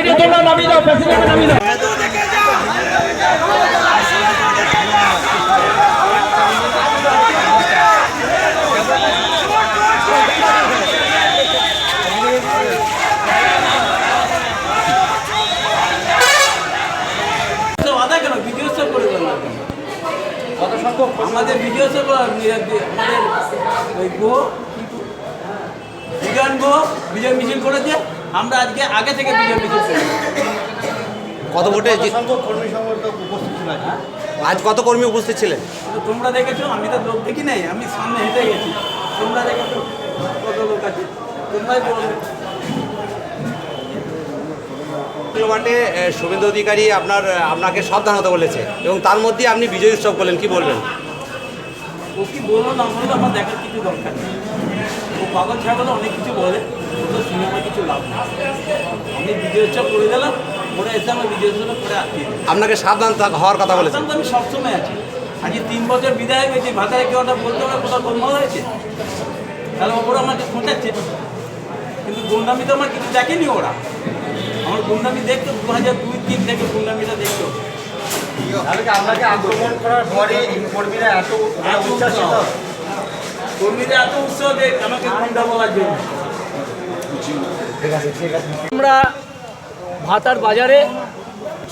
প্রেসিডেন্টকে তোমরা নামিয়ে দাও প্রেসিডেন্টকে নামিয়ে দাও। আমাদের ভিডিও আমাদের গো বিজ্ঞান গো বিজয় মিছিল করেছে আমরা আজকে আগে থেকে করি কত ভোটে সংখ্যক কর্মী সমর্থক উপস্থিত ছিল? আজ কত কর্মী উপস্থিত ছিলেন? কিন্তু তোমরা দেখেছ আমি তো লোক দেখি নাই আমি সামনে হেঁটে গেছি। তোমরা দেখেছ কত লোক আছে? তোমরাই বলবে মাঠে শুভেন্দু অধিকারী আপনার আপনাকে সাবধান হতে বলেছে এবং তার মধ্যে আপনি বিজয় উৎসব করলেন কি বলবেন? ও কি বলো না আমার দেখার কিছু দরকার নেই। পাগল ছাগল অনেক কিছু বলে ও তো সিনেমা কিছু লাভ আমি বিজয় উৎসব করে দিলাম ওরা এসে আমার বিজয় উৎসব করে আটকে আপনাকে সাবধান থাক- হওয়ার কথা বলেছেন। তো আমি সবসময় আছি। আজকে তিন বছর বিদায় হয়েছে ভাতারে কেউ ওটা বলতে হবে কোথাও গোলমাল হয়েছে? তাহলে ওরা আমাকে খোঁচাচ্ছে। কিন্তু গুন্ডামি তো আমার কিছু দেখেনি ওরা। আমার গুন্ডামি দেখতো দু হাজার দুই তিন থেকে গুন্ডামিটা দেখতো। আপনাকে আক্রমণ করার পরে কর্মীরা এত এত উচ্ছ্বাসিত। আমরা ভাতার বাজারে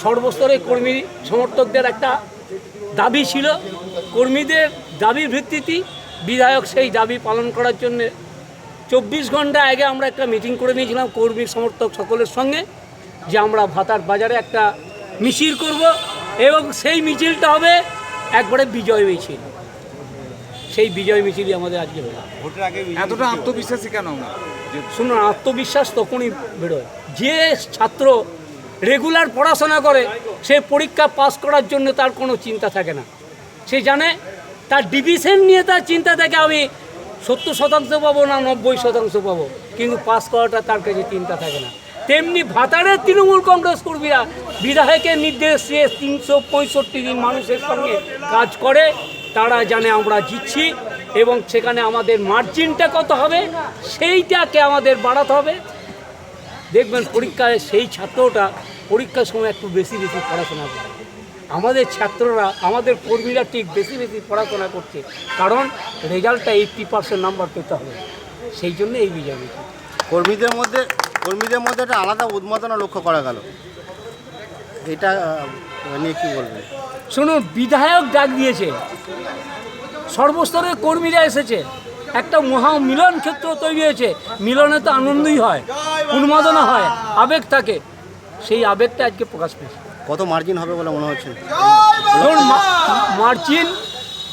সর্বস্তরে কর্মী সমর্থকদের একটা দাবি ছিল। কর্মীদের দাবির ভিত্তিতে বিধায়ক সেই দাবি পালন করার জন্য চব্বিশ ঘণ্টা আগে আমরা একটা মিটিং করে নিয়েছিলাম কর্মী সমর্থক সকলের সঙ্গে যে আমরা ভাতার বাজারে একটা মিছিল করব এবং সেই মিছিলটা হবে একবারে বিজয় মিছিল। সেই বিজয় মিছিলই আমাদের আজকে হলো। এতটা আত্মবিশ্বাসী কেন আমরা? শুনুন আত্মবিশ্বাস তখনই বেরোয়। যে ছাত্র রেগুলার পড়াশোনা করে সে পরীক্ষা পাস করার জন্য তার কোনো চিন্তা থাকে না। সে জানে তার ডিভিশন নিয়ে তার চিন্তা থাকে আমি সত্তর শতাংশ পাবো না নব্বই শতাংশ পাবো কিন্তু পাস করাটা তার কাছে চিন্তা থাকে না। তেমনি ভাতারের তৃণমূল কংগ্রেস কর্মীরা বিধায়কের নির্দেশ দিয়ে তিনশো পঁয়ষট্টি দিন মানুষের সঙ্গে কাজ করে তারা জানে আমরা জিতছি এবং সেখানে আমাদের মার্জিনটা কত হবে? সেইটাকে আমাদের বাড়াতে হবে। দেখবেন পরীক্ষায় সেই ছাত্রটা পরীক্ষার সময় একটু বেশি বেশি পড়াশোনা করে। আমাদের ছাত্ররা, আমাদের কর্মীরা ঠিক বেশি বেশি পড়াশোনা করছে। কারণ রেজাল্টটা এইট্টি পার্সেন্ট নাম্বার পেতে হবে। সেই জন্য এই বিজয় কর্মীদের মধ্যে কর্মীদের মধ্যে একটা আলাদা উন্মাদনা লক্ষ্য করা গেল। এটা নিয়ে কি বলবেন শুনুন বিধায়ক ডাক দিয়েছে। সর্বস্তরের কর্মীরা এসেছে। একটা মহা মিলন ক্ষেত্র তৈরি হয়েছে। মিলনে তো আনন্দই হয় উন্মাদনা হয় আবেগ থাকে। সেই আবেগটা আজকে প্রকাশ পেয়েছে। কত মার্জিন হবে বলে মনে হচ্ছে? ধরুন মা- মার্জিন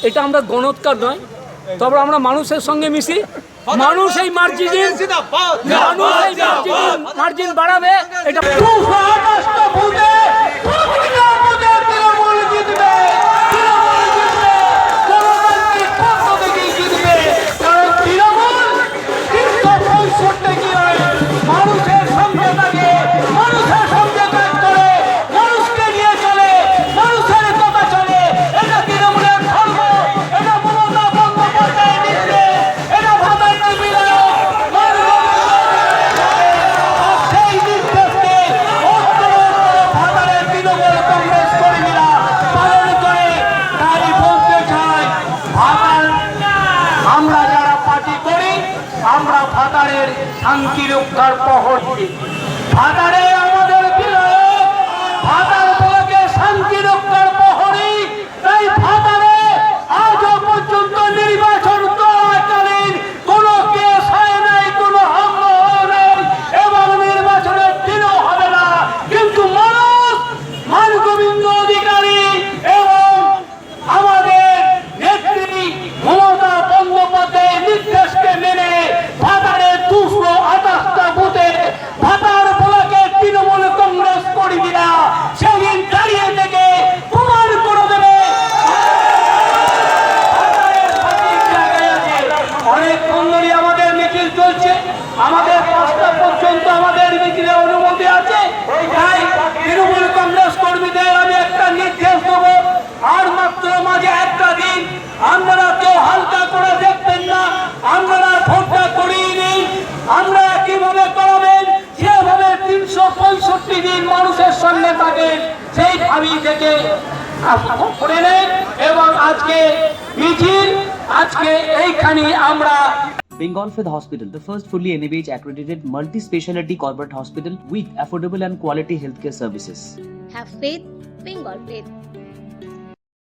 এটা আমরা গণৎকার নয়। তবে আমরা মানুষের সঙ্গে মিশি। মানুষ এই মার্জিন মানুষ এই মার্জিন মার্জিন বাড়াবে এটা শান্তি রক্ষার প্রহরী ভাতারে প্রতিদিন মানুষের সামনে থাকে সেই ভাবি থেকে এবং আজকে মিছিল আজকে এইখানে আমরা Bengal Fifth Hospital, the first fully NABH accredited multi speciality corporate hospital with affordable and quality healthcare services. Have faith, Bengal Faith.